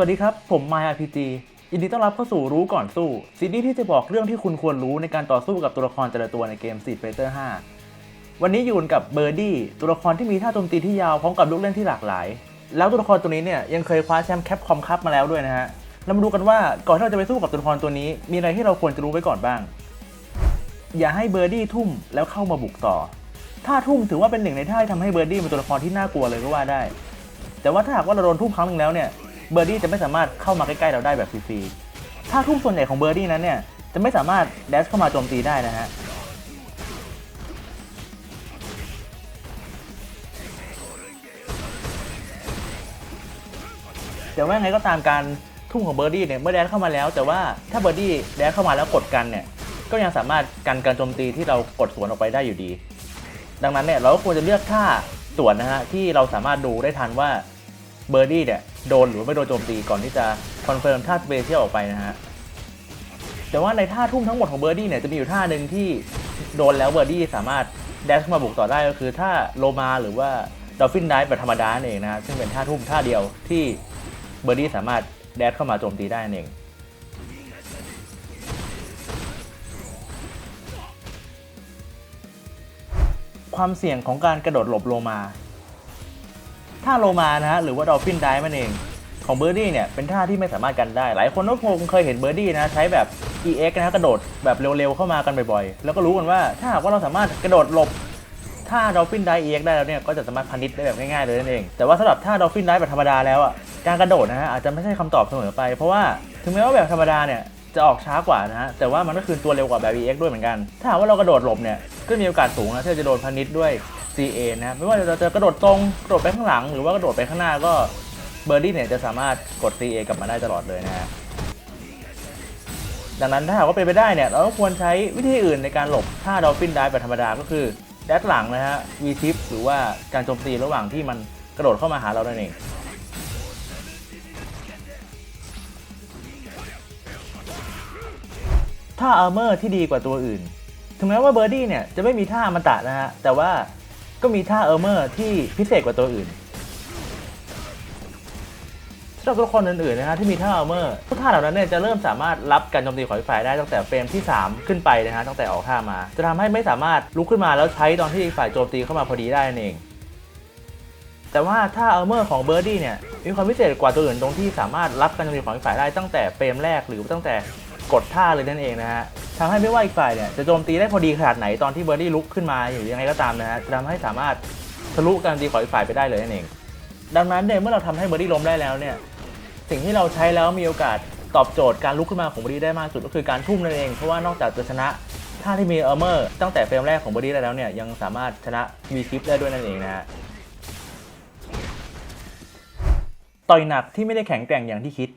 วัสดีครับ ผม m y RPG ยินดีต้อนรับเข้าสู่รู้ก่อนสู้ ซีรีส์ที่จะบอกเรื่องที่คุณควรรู้ในการต่อสู้กับตัวละครแต่ละตัวในเกม Street Fighter 5 วันนี้อยู่กับเบอร์ดี้ตัวละครที่มีท่าโจมตีที่ยาวพร้อมกับลูกเล่นที่หลากหลาย แล้วตัวละครตัวนี้เนี่ยยังเคยคว้าแชมป์แคปคอมคัพมาแล้วด้วยนะฮะเรามาดูกันว่าก่อนที่เราจะไปสู้กับตัวละครตัวนี้ มีอะไรที่เราควรจะรู้ไว้ก่อนบ้าง อย่าให้เบอร์ดี้ทุ่มแล้วเข้ามาบุกต่อท่าทุ่มถือว่าเป็นหนึ่งในท่าที่ทำให้เบอร์ดี้เป็นตัวละครที่น่ากลัวเลยก็ว่าได้ แต่ว่าถ้าหากว่าเราโดนทุ่มครั้งนึงแล้วเนี่ย เบอร์ดี้จะไม่สามารถเข้ามาใกล้ๆเราได้แบบฟรีๆท่าทุ่มส่วนใหญ่ของเบอร์ดี้นั้นเนี่ยจะไม่สามารถแดชเข้ามาโจมตีได้นะฮะแต่ว่าไงก็ตามการทุ่มของเบอร์ดี้เนี่ยเมื่อแดนเข้ามาแล้ว แต่ว่าถ้าเบอร์ดี้แดนเข้ามาแล้วกดกันเนี่ยก็ยังสามารถกันการโจมตีที่เรากดสวนออกไปได้อยู่ดี ดังนั้นเนี่ยเราก็ควรจะเลือกท่าสวนนะฮะที่เราสามารถดูได้ทันว่าเบอร์ดี้เนี่ย โดนหรือไม่โดนโจมตีก่อนที่จะคอนเฟิร์มท่าสเปเชียลออกไปนะฮะแต่ว่าในท่าทุ่มทั้งหมดของเบอร์ดี้เนี่ยจะมีอยู่ท่าหนึ่งที่โดนแล้วเบอร์ดี้สามารถแดชเข้ามาบุกต่อได้ก็คือท่าโลมาหรือว่าดอลฟินไดแบบธรรมดานั่นเองนะซึ่งเป็นท่าทุ่มท่าเดียวที่เบอร์ดี้สามารถแดดเข้ามาโจมตีได้นั่นเองความเสี่ยงของการกระโดดหลบโลมา ท่าโลมานะฮะหรือว่าดอลฟินได้มันเอง ของเบอร์ดี้เนี่ยเป็นท่าที่ไม่สามารถกันได้ หลายคนก็คงเคยเห็นเบอร์ดี้นะใช้แบบ EX นะฮะกระโดดแบบเร็วๆเข้ามากันบ่อยๆ แล้วก็รู้กันว่าถ้าหากว่าเราสามารถกระโดดหลบถ้าดอลฟินได EX ได้แล้วเนี่ยก็จะสามารถพันิชได้แบบง่ายๆเลยนั่นเอง แต่ว่าสำหรับท่าดอลฟินไดแบบธรรมดาแล้วอะการกระโดดนะฮะอาจจะไม่ใช่คำตอบเสมอไป เพราะว่าถึงแม้ว่าแบบธรรมดาเนี่ยจะออกช้ากว่านะฮะ แต่ว่ามันก็คือตัวเร็วกว่าแบบ EX ด้วยเหมือนกัน ถ้าหากว่าเรากระโดดหลบเนี่ย ก็มีโอกาสสูงนะที่จะโดนพันิชด้วย CA นะครับไม่ว่าเราจะกระโดดตรงกระโดดไปข้างหลัง หรือว่ากระโดดไปข้างหน้าก็เบอร์ดี้เนี่ยจะสามารถกด CA กลับมาได้ตลอดเลยนะฮะดังนั้นถ้าหากว่าเป็นไปได้เนี่ยเราก็ควรใช้วิธีอื่นในการหลบท่าดอลฟินได้แบบธรรมดาก็คือแดดหลังนะฮะ V tip หรือว่าการโจมตีระหว่างที่มันกระโดดเข้ามาหาเรานั่นเองท่าอาร์เมอร์ที่ดีกว่าตัวอื่น ถึงแม้ว่าเบอร์ดี้เนี่ยจะไม่มีท่ามันตะนะฮะ แต่ว่า ก็มีท่าเอาร์เมอร์ที่พิเศษกว่าตัวอื่นสำหรับตัวละครอื่นๆนะฮะที่มีท่าเอัลเมอร์ทุกท่าเหล่านั้นเนี่ยจะเริ่มสามารถรับการโจมตีของอีกฝ่ายได้ตั้งแต่เฟรมที่ 3 ขึ้นไปนะฮะตั้งแต่ออกท่ามา จะทำให้ไม่สามารถลุกขึ้นมาแล้วใช้ตอนที่อีกฝ่ายโจมตีเข้ามาพอดีได้นั่นเองแต่ว่าท่าเอัลเมอร์ของเบอร์ดี้เนี่ยมีความพิเศษกว่าตัวอื่นตรงที่สามารถรับการโจมตีของอีกฝ่ายได้ตั้งแต่เฟรมแรกหรือตั้งแต่ กดท่าเลยนั่นเองนะฮะทำให้ไม่ว่าอีกฝ่ายเนี่ยจะโจมตีได้พอดีขนาดไหนตอนที่เบอร์ดี้ลุกขึ้นมาหรือยังไงก็ตามนะฮะจะทำให้สามารถทะลุการโจมตีของอีกฝ่ายไปได้เลยนั่นเอง ดังนั้นเนี่ยเมื่อเราทำให้เบอร์ดี้ล้มได้แล้วเนี่ยสิ่งที่เราใช้แล้วมีโอกาสตอบโจทย์การลุกขึ้นมาของเบอร์ดี้ได้มากสุดก็คือการทุ่มนั่นเองเพราะว่านอกจากจะชนะท่าที่มีเออร์เมอร์ตั้งแต่เฟรมแรกของเบอร์ดี้ได้แล้วเนี่ยยังสามารถชนะวีคิปได้ด้วยนั่นเองนะฮะต่อยหนักที่ไม่ได้แข็งแกร่งอย่างที่คิด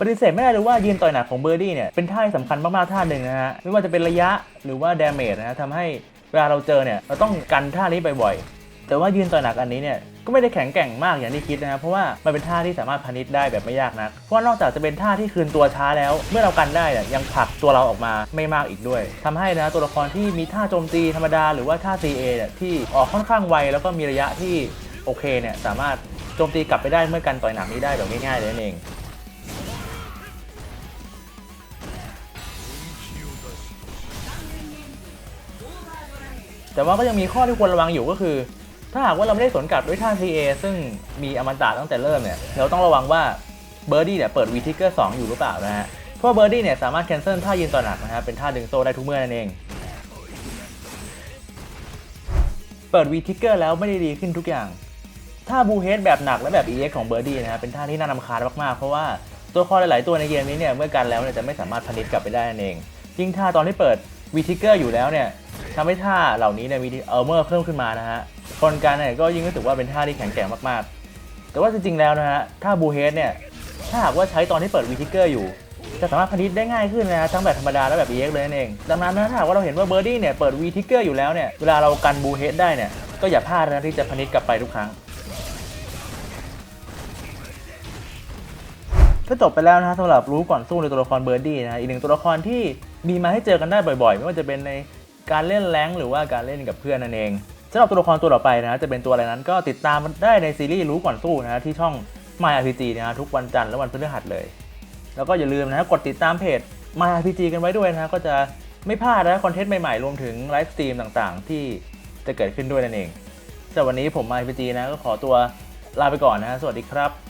ปฏิเสธไม่ได้เลยว่ายืนต่อยหนักของเบอร์ดี้เนี่ยเป็นท่าที่สำคัญมากๆท่าหนึ่งนะฮะไม่ว่าจะเป็นระยะหรือว่าดาเมจนะฮะทำให้เวลาเราเจอเนี่ยเราต้องกันท่านี้บ่อยๆแต่ว่ายืนต่อยหนักอันนี้เนี่ยก็ไม่ได้แข็งแกร่งมากอย่างที่คิดนะครับเพราะว่ามันเป็นท่าที่สามารถพานิชได้แบบไม่ยากนักเพราะว่านอกจากจะเป็นท่าที่คืนตัวช้าแล้ว เมื่อเรากันได้เนี่ยยังผลักตัวเราออกมาไม่มากอีกด้วยทำให้นะตัวละครที่มีท่าโจมตีธรรมดาหรือว่าท่า CA เนี่ยที่ออกค่อนข้างไวแล้วก็มีระยะที่โอเคเนี่ยสามารถโจมตีกลับไปได้เมื่อกันต่อยหนักนี้ได้แบบง่ายๆเลยนั่นเอง แต่ว่าก็ยังมีข้อที่ควรระวังอยู่ก็คือ ถ้าหากว่าเราไม่ได้สวนกลับด้วยท่า CA ซึ่งมีอมตะตั้งแต่เริ่มเนี่ยเราต้องระวังว่าเบอร์ดี้เนี่ยเปิด V Trigger 2อยู่หรือเปล่านะฮะเพราะเบอร์ดี้เนี่ยสามารถแคนเซิลท่ายืนต่อหนักนะฮะเป็นท่าดึงโซ่ได้ทุกเมื่อนั่นเอง เปิด V Trigger แล้วไม่ได้ดีขึ้นทุกอย่างท่าบูเฮดแบบหนักและแบบ EX ของเบอร์ดี้นะฮะเป็นท่าที่น่ารำคาญมากๆ เพราะว่าตัวครหลาย ๆ ตัวในเกมนี้เนี่ยเมื่อกันแล้วเนี่ยจะไม่สามารถพนิชกลับไปได้นั่นเองยิ่งท่าตอนที่เปิด V Trigger อยู่แล้วเนี่ย ทำให้ท่าเหล่านี้เนี่ยมีเออร์เมอร์เพิ่มขึ้นมานะฮะคนกันเนี่ยก็ยิ่งรู้สึกว่าเป็นท่าที่แข็งแกร่งมากๆ แต่ว่าจริงๆแล้วนะฮะท่าบูเฮดเนี่ยถ้าหากว่าใช้ตอนที่เปิด V Trigger อยู่จะสามารถพนิชได้ง่ายขึ้นนะฮะทั้งแบบธรรมดาและแบบ EX เลยนั่นเอง ดังนั้นนะถ้าหากว่าเราเห็นว่าเบอร์ดี้เนี่ยเปิด V Trigger อยู่แล้วเนี่ยเวลาเรากันบูเฮดได้เนี่ยก็อย่าพลาดนะที่จะพนิชกลับไปทุกครั้งก็จบไปแล้วนะฮะสำหรับรู้ก่อนสู้ในตัวละครเบอร์ดี้นะฮะอีกหนึ่งตัวละครที่มีมาให้เจอกันได้บ่อยๆ ไม่ว่าจะเป็นใน การเล่นแรงหรือว่าการเล่นกับเพื่อนนั่นเองสำหรับตัวละครตัวต่อไปนะจะเป็นตัวอะไรนั้นก็ติดตามได้ในซีรีส์รู้ก่อนสู้นะที่ช่อง My RPG นะทุกวันจันทร์และวันพฤหัสเลย แล้วก็อย่าลืมนะกดติดตามเพจ My RPG กันไว้ด้วยนะก็จะไม่พลาดนะคอนเทนต์ใหม่ๆ รวมถึงไลฟ์สตรีมต่างๆ ที่จะเกิดขึ้นด้วยนั่นเองสำหรับวันนี้ผม My RPG นะก็ขอตัวลาไปก่อนนะสวัสดีครับ